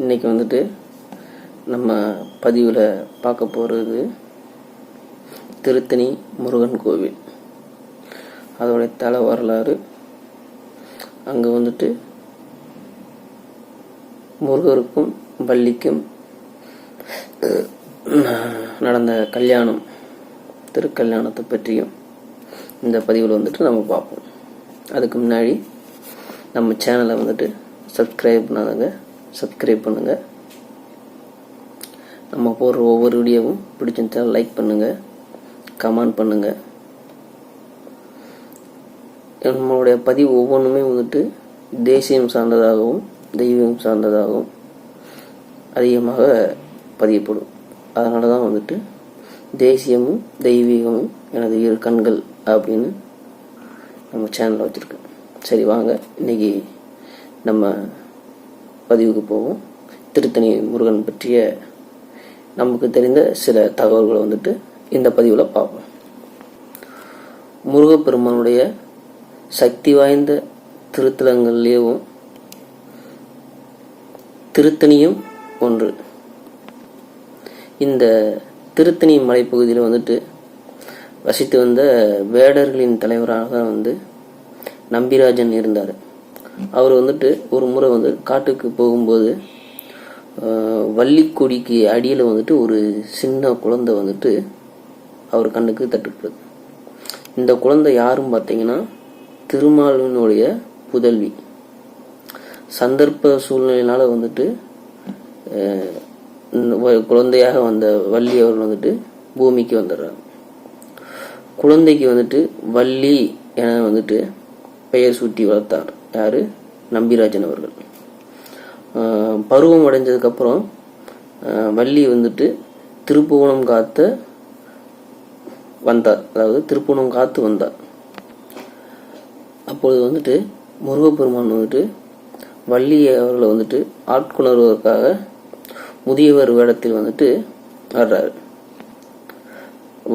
இன்றைக்கி வந்துட்டு நம்ம பதிவில் பார்க்க போகிறது திருத்தணி முருகன் கோவில். அதோடைய தலை வரலாறு. அங்கே வந்துட்டு முருகருக்கும் பள்ளிக்கும் நடந்த கல்யாணம் திருக்கல்யாணத்தை பற்றியும் இந்த பதிவில் வந்துட்டு நம்ம பார்ப்போம். அதுக்கு முன்னாடி நம்ம சேனலை வந்துட்டு சப்ஸ்கிரைப் பண்ணாதங்க சப்ஸ்கிரைப் பண்ணுங்கள் நம்ம போடுற ஒவ்வொரு வீடியோவும் பிடிச்சிருந்தா லைக் பண்ணுங்கள் கமெண்ட் பண்ணுங்கள் நம்மளுடைய பதிவு ஒவ்வொன்றுமே வந்துட்டு தேசியம் சார்ந்ததாகவும் தெய்வம் சார்ந்ததாகவும் அதிகமாக பதியப்படும். அதனால தான் வந்துட்டு தேசியமும் தெய்வீகமும் எனது இரு கண்கள் அப்படின்னு நம்ம சேனலில் வச்சுருக்கேன் சரி வாங்க. இன்னைக்கு நம்ம பதிவுக்கு போவோம். திருத்தணி முருகன் பற்றிய நமக்கு தெரிந்த சில தகவல்களை வந்துட்டு இந்த பதிவில் பார்ப்போம். முருகப்பெருமானுடைய சக்தி வாய்ந்த திருத்தலங்கள்லேயும் திருத்தணியும் ஒன்று. இந்த திருத்தணி மலைப்பகுதியில் வந்துட்டு வசித்து வந்த வேடர்களின் தலைவராக வந்து நம்பிராஜன் இருந்தார். அவர் வந்துட்டு ஒரு முறை வந்து காட்டுக்கு போகும்போது வள்ளிக்கொடிக்கு அடியில் வந்துட்டு ஒரு சின்ன குழந்தை வந்துட்டு அவர் கண்ணுக்கு தட்டுப்படுது இந்த குழந்தை யாரும் பார்த்தீங்கன்னா திருமாலினுடைய புதல்வி. சந்தர்ப்ப சூழ்நிலையினால் வந்துட்டு குழந்தையாக வந்த வள்ளி அவர் வந்துட்டு பூமிக்கு வந்துடுறாங்க. குழந்தைக்கு வந்துட்டு வள்ளி என வந்துட்டு பெயர் சூட்டி வளர்த்தார். யார்? நம்பிராஜன் அவர்கள். பருவம் அடைஞ்சதுக்கப்புறம் வள்ளி வந்துட்டு திருப்புவனம் காத்த வந்தார். அதாவது திருப்புவனம் காத்து வந்தார். அப்பொழுது வந்துட்டு முருகப்பெருமான் வந்துட்டு வள்ளி அவர்களை வந்துட்டு ஆட்கொணர்வதற்காக முதியவர் வேடத்தில் வந்துட்டு வர்றாரு.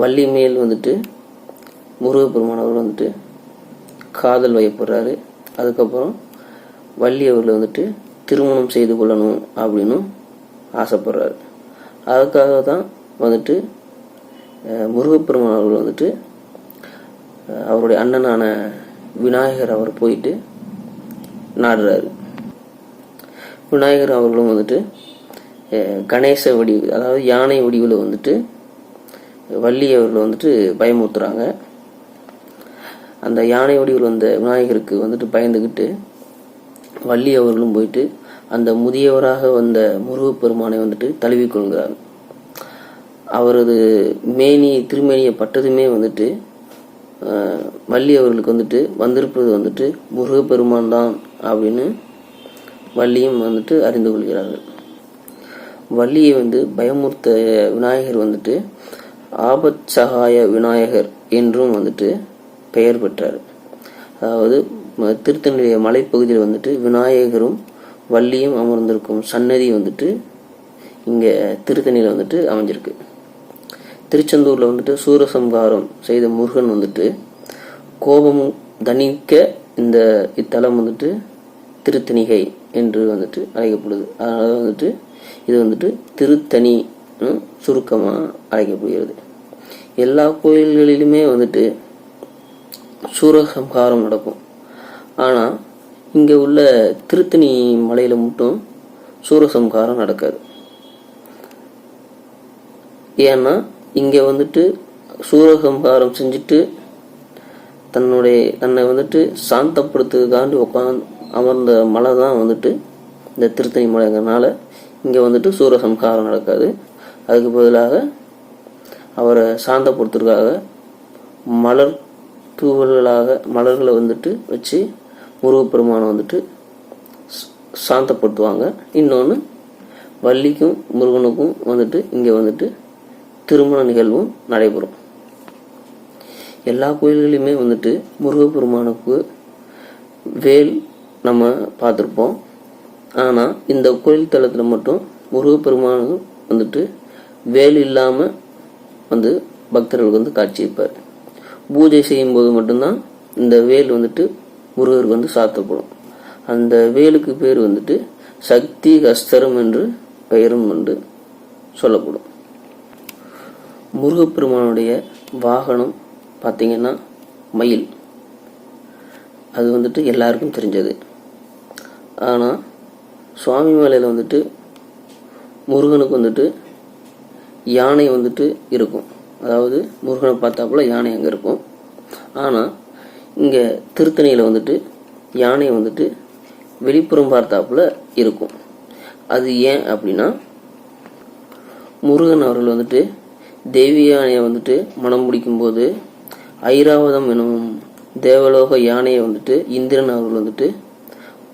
வள்ளி மேல் வந்துட்டு முருகப்பெருமான் அவர் வந்துட்டு காதல் வயப்படுறாரு. அதுக்கப்புறம் வள்ளி அவர்களை வந்துட்டு திருமணம் செய்து கொள்ளணும் அப்படின்னு ஆசைப்படுறாரு. அதுக்காக தான் வந்துட்டு முருகப்பெருமான் அவர்கள் வந்துட்டு அவருடைய அண்ணனான விநாயகர் அவர் போயிட்டு நாடுறாரு. விநாயகர் அவர்களும் வந்துட்டு கணேச வடிவு அதாவது யானை வடிவில் வந்துட்டு வள்ளி அவர்களை வந்துட்டு பயமுறுத்துறாங்க. அந்த யானை வடிவில் வந்த விநாயகருக்கு வந்துட்டு பயந்துக்கிட்டு வள்ளி அவர்களும் போயிட்டு அந்த முதியவராக வந்த முருகப்பெருமானை வந்துட்டு தழுவிக்கொள்கிறார் அவரது மேனி திருமேனியை பட்டதுமே வந்துட்டு வள்ளி அவர்களுக்கு வந்துட்டு வந்திருப்பது வந்துட்டு முருகப்பெருமான் தான் அப்படின்னு வள்ளியும் வந்துட்டு அறிந்து கொள்கிறார்கள். வள்ளியை வந்து பயமுறுத்த விநாயகர் வந்துட்டு ஆபத் சகாய விநாயகர் என்றும் வந்துட்டு பெயர் பெற்றார். அதாவது ம- திருத்தணியுடைய மலைப்பகுதியில் வந்துட்டு விநாயகரும் வள்ளியும் அமர்ந்திருக்கும் சன்னதி வந்துட்டு இங்கே திருத்தணியில் வந்துட்டு அமைஞ்சிருக்கு. திருச்செந்தூரில் வந்துட்டு சூரசம்ஹாரம் செய்த முருகன் வந்துட்டு கோபம் தணிக்க இந்த இத்தலம் வந்துட்டு திருத்தணிகை என்று வந்துட்டு அழைக்கப்படுது. அதனால் வந்துட்டு இது வந்துட்டு திருத்தணி சுருக்கமாக அழைக்கப்படுகிறது. எல்லா கோயில்களிலுமே வந்துட்டு சூரசம்ஹாரம் நடக்கும். ஆனால் இங்கே உள்ள திருத்தணி மலையில் மட்டும் சூரசம்ஹாரம் நடக்காது. ஏன்னா இங்கே வந்துட்டு சூரசம்ஹாரம் செஞ்சுட்டு தன்னுடைய தன்னை வந்துட்டு சாந்தப்படுத்துறதுக்காண்டி உட்காந்து அமர்ந்த மலை தான் வந்துட்டு இந்த திருத்தணி மலைங்கிறனால இங்கே வந்துட்டு சூரசம்ஹாரம் நடக்காது. அதுக்கு பதிலாக அவரை சாந்தப்படுத்துறதுக்காக மலர் தூவல்களாக மலர்களை வந்துட்டு வச்சு முருகப்பெருமானை வந்துட்டு சாந்தப்படுத்துவாங்க. இன்னொன்று வள்ளிக்கும் முருகனுக்கும் வந்துட்டு இங்கே வந்துட்டு திருமண நிகழ்வும் நடைபெறும். எல்லா கோயில்களையுமே வந்துட்டு முருகப்பெருமானுக்கு வேல் நம்ம பார்த்துருப்போம். ஆனால் இந்த கோயில் தளத்தில் மட்டும் முருகப்பெருமானுக்கு வந்துட்டு வேல் இல்லாமல் வந்து பக்தர்களுக்கு வந்து காட்சியளிப்பார் பூஜை செய்யும்போது மட்டும்தான் இந்த வேல் வந்துட்டு முருகருக்கு வந்து சாத்தப்படும். அந்த வேலுக்கு பேர் வந்துட்டு சக்தி ஹஸ்தரம் என்று பெயரும் என்று சொல்லப்படும். முருகப்பெருமானுடைய வாகனம் பார்த்தீங்கன்னா மயில். அது வந்துட்டு எல்லாருக்கும் தெரிஞ்சது. ஆனால் சுவாமி மலையில் வந்துட்டு முருகனுக்கு வந்துட்டு யானை வந்துட்டு இருக்கும். அதாவது முருகனை பார்த்தாப்புல யானை அங்கே இருக்கும். ஆனால் இங்கே திருத்தணியில் வந்துட்டு யானை வந்துட்டு வெளிப்புறம் பார்த்தாப்புல இருக்கும். அது ஏன் அப்படின்னா முருகன் அவர்கள் வந்துட்டு தேவி யானையை வந்துட்டு மனம் முடிக்கும்போது ஐராவதம் எனும் தேவலோக யானையை வந்துட்டு இந்திரன் அவர்கள் வந்துட்டு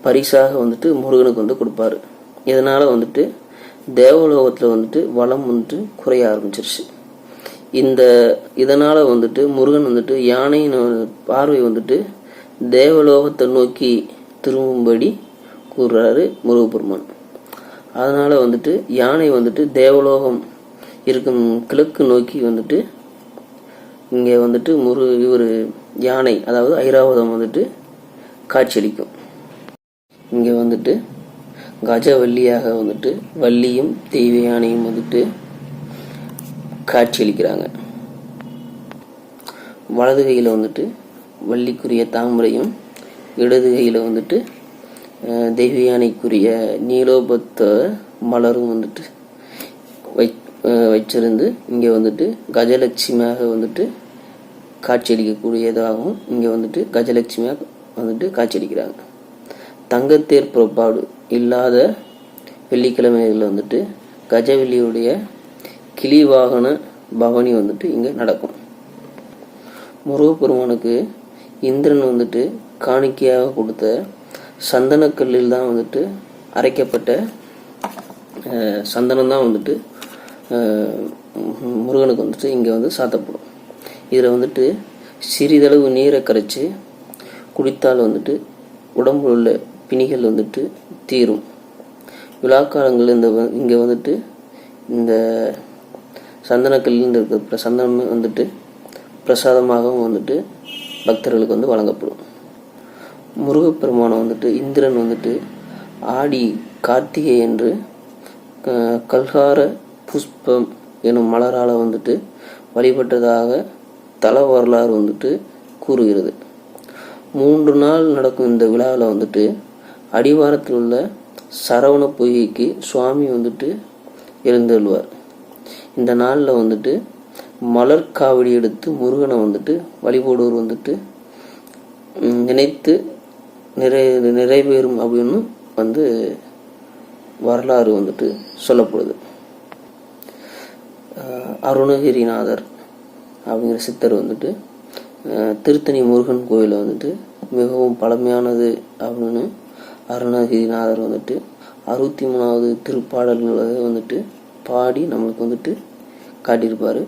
பரிசாக வந்துட்டு முருகனுக்கு வந்து கொடுப்பாரு. இதனால் வந்துட்டு தேவலோகத்தில் வந்துட்டு வளம் வந்துட்டு குறைய ஆரம்பிச்சிருச்சு. இந்த இதனால் வந்துட்டு முருகன் வந்துட்டு யானையின் பார்வை வந்துட்டு தேவலோகத்தை நோக்கி திரும்பும்படி கூறுறாரு முருகப்பெருமான். அதனால் வந்துட்டு யானை வந்துட்டு தேவலோகம் இருக்கும் கிழக்கு நோக்கி வந்துட்டு இங்கே வந்துட்டு முரு இவர் யானை அதாவது ஐராவதம் வந்துட்டு காட்சியளிக்கும். இங்கே வந்துட்டு கஜவல்லியாக வந்துட்டு வள்ளியும் தெய்வ யானையும் வந்துட்டு காட்சியளிக்கிறாங்க வலது கையில் வந்துட்டு வள்ளிக்குரிய தாமரையும் இடது கையில் வந்துட்டு அஹ், தெய்வ யானைக்குரிய நீலோபத்த மலரும் வந்துட்டு வை வச்சிருந்து இங்கே வந்துட்டு கஜலட்சுமியாக வந்துட்டு காட்சியளிக்கக்கூடியதாகவும் இங்கே வந்துட்டு கஜலட்சுமியாக வந்துட்டு காட்சியளிக்கிறாங்க தங்கத்தேர் புறப்பாடு இல்லாத வெள்ளிக்கிழமைகளில் வந்துட்டு கஜவெள்ளியுடைய கிளி வாகன பவனி வந்துட்டு இங்கே நடக்கும். முருகப்பெருமானுக்கு இந்திரன் வந்துட்டு காணிக்கையாக கொடுத்த சந்தனக்கல்லில் தான் வந்துட்டு அரைக்கப்பட்ட சந்தனம் தான் வந்துட்டு முருகனுக்கு வந்துட்டு இங்கே வந்து சாத்தப்படும். இதில் வந்துட்டு சிறிதளவு நீரை கரைச்சி குடித்தால் வந்துட்டு உடம்புல உள்ள பிணிகள் வந்துட்டு தீரும். விழாக்காலங்களில் இந்த இங்கே வந்துட்டு இந்த சந்தனக்கல்லின்னு இருக்கிற சந்தனம் வந்துட்டு பிரசாதமாகவும் வந்துட்டு பக்தர்களுக்கு வந்து வழங்கப்படும். முருகப்பெருமானை வந்துட்டு இந்திரன் வந்துட்டு ஆடி கார்த்திகை என்று கல்கார புஷ்பம் எனும் மலரால் வந்துட்டு வழிபட்டதாக தல வரலாறு வந்துட்டு கூறுகிறது. மூன்று நாள் நடக்கும் இந்த விழாவில் வந்துட்டு அடிவாரத்தில் உள்ள சரவண பொய்கைக்கு சுவாமி வந்துட்டு எழுந்தருள்வார். இந்த நாளில் வந்துட்டு மலர் காவடி எடுத்து முருகனை வந்துட்டு வழிபடுவோர் வந்துட்டு நினைத்து நிறை நிறைவேறும் அப்படின்னு வந்து வரலாறு வந்துட்டு சொல்லப்படுது. அருணகிரிநாதர் அப்படிங்கிற சித்தர் வந்துட்டு திருத்தணி முருகன் கோயிலை வந்துட்டு மிகவும் பழமையானது அப்படின்னு அருணகிரிநாதர் வந்துட்டு அறுபத்தி மூணாவது திருப்பாடல்களை வந்துட்டு பாடி நம்மளுக்கு வந்துட்டு காட்டியிருப்பார்.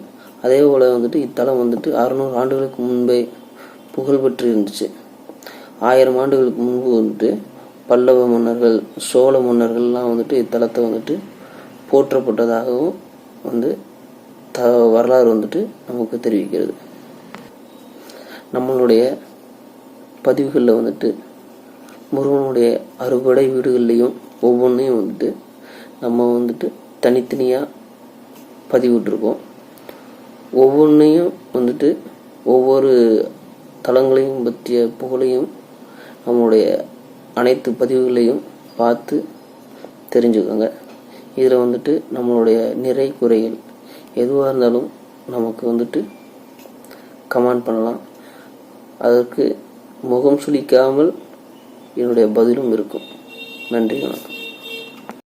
அதே போல் வந்துட்டு இத்தலம் வந்துட்டு அறுநூறு ஆண்டுகளுக்கு முன்பே புகழ்பெற்று இருந்துச்சு ஆயிரம் ஆண்டுகளுக்கு முன்பு வந்துட்டு பல்லவ மன்னர்கள் சோழ மன்னர்கள்லாம் வந்துட்டு இத்தலத்தை வந்துட்டு போற்றப்பட்டதாகவும் வந்து த வரலாறு வந்துட்டு நமக்கு தெரிவிக்கிறது. நம்மளுடைய பதிவுகளில் வந்துட்டு முருகனுடைய அறுபடை வீடுகள்லையும் ஒவ்வொன்றையும் வந்துட்டு நம்ம வந்துட்டு தனித்தனியாக பதிவிட்டிருக்கோம். ஒவ்வொன்றையும் வந்துட்டு ஒவ்வொரு தளங்களையும் பற்றிய புகழையும் நம்மளுடைய அனைத்து பதிவுகளையும் பார்த்து தெரிஞ்சுக்கோங்க. இதில் வந்துட்டு நம்மளுடைய நிறை குறைகள் எதுவாக இருந்தாலும் நமக்கு வந்துட்டு கமெண்ட் பண்ணலாம். அதற்கு முகம் சுளிக்காமல் என்னுடைய பதிலும் இருக்கும். நன்றி வணக்கம்.